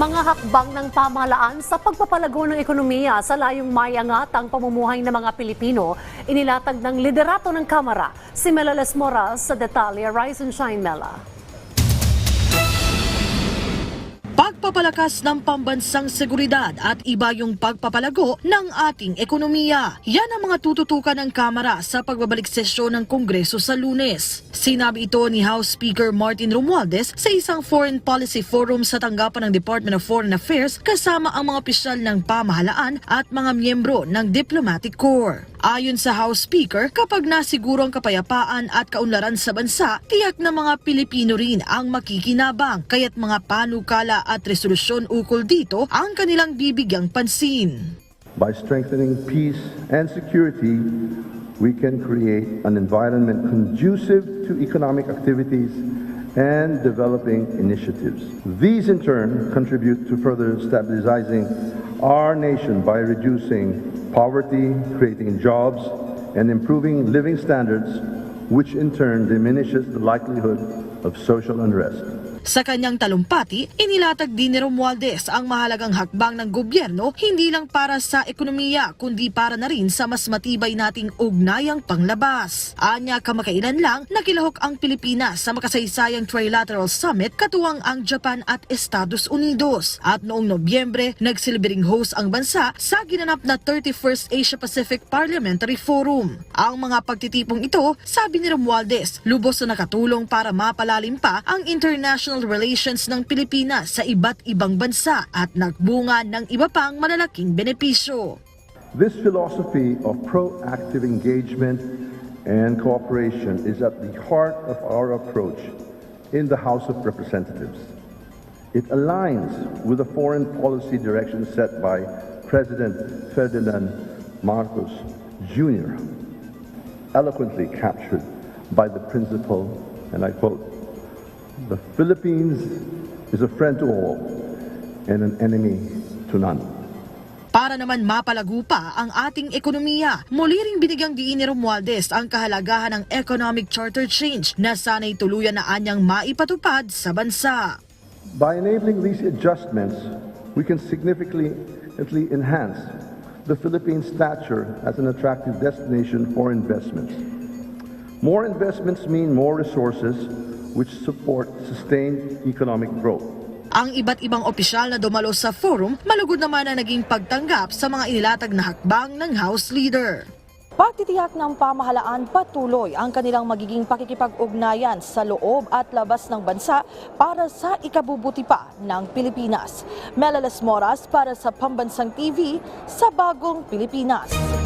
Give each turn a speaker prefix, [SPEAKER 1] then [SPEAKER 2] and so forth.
[SPEAKER 1] Mga hakbang ng pamahalaan sa pagpapalago ng ekonomiya sa layong mayangat ang pamumuhay ng mga Pilipino, inilatag ng liderato ng Kamara. Si Melales Moras sa detalye, Rise and Shine Mela.
[SPEAKER 2] Pagpapalakas ng pambansang seguridad at iba yung pagpapalago ng ating ekonomiya. Yan ang mga tututukan ng Kamara sa pagbabalik sesyon ng Kongreso sa lunes. Sinabi ito ni House Speaker Martin Romualdez sa isang Foreign Policy Forum sa tanggapan ng Department of Foreign Affairs kasama ang mga opisyal ng pamahalaan at mga miyembro ng Diplomatic Corps. Ayon sa House Speaker, kapag nasiguro ang kapayapaan at kaunlaran sa bansa, tiyak na mga Pilipino rin ang makikinabang, kaya't mga panukala at resolusyon ukol dito ang kanilang bibigyang pansin.
[SPEAKER 3] By strengthening peace and security, we can create an environment conducive to economic activities and developing initiatives. These in turn contribute to further stabilizing our nation by reducing poverty, creating jobs, and improving living standards, which in turn diminishes the likelihood of social unrest.
[SPEAKER 2] Sa kanyang talumpati, inilatag din ni Romualdez ang mahalagang hakbang ng gobyerno hindi lang para sa ekonomiya kundi para na rin sa mas matibay nating ugnayang panglabas. Anya kamakailan lang nakilahok ang Pilipinas sa makasaysayang trilateral summit katuwang ang Japan at Estados Unidos. At noong Nobyembre, nagsilbering host ang bansa sa ginanap na 31st Asia Pacific Parliamentary Forum. Ang mga pagtitipong ito, sabi ni Romualdez, lubos na nakatulong para mapalalim pa ang international relations ng Pilipinas sa iba't ibang bansa at nagbunga ng iba pang malalaking benepisyo.
[SPEAKER 3] This philosophy of proactive engagement and cooperation is at the heart of our approach in the House of Representatives. It aligns with the foreign policy direction set by President Ferdinand Marcos Jr., eloquently captured by the principle, and I quote, the Philippines is a friend to all and an enemy to none.
[SPEAKER 2] Para naman mapalago pa ang ating ekonomiya, muli ring binigyang diin ni Romualdez ang kahalagahan ng economic charter change na sana'y tuluyan na anyang maipatupad sa bansa.
[SPEAKER 3] By enabling these adjustments, we can significantly enhance the Philippines' stature as an attractive destination for investments. More investments mean more resources, which support sustained economic growth.
[SPEAKER 2] Ang iba't ibang opisyal na dumalo sa forum, malugod naman ang naging pagtanggap sa mga inilatag na hakbang ng House Leader.
[SPEAKER 4] Pagtitiyak ng pamahalaan patuloy ang kanilang magiging pakikipag-ugnayan sa loob at labas ng bansa para sa ikabubuti pa ng Pilipinas. Melales Moras para sa Pambansang TV sa Bagong Pilipinas.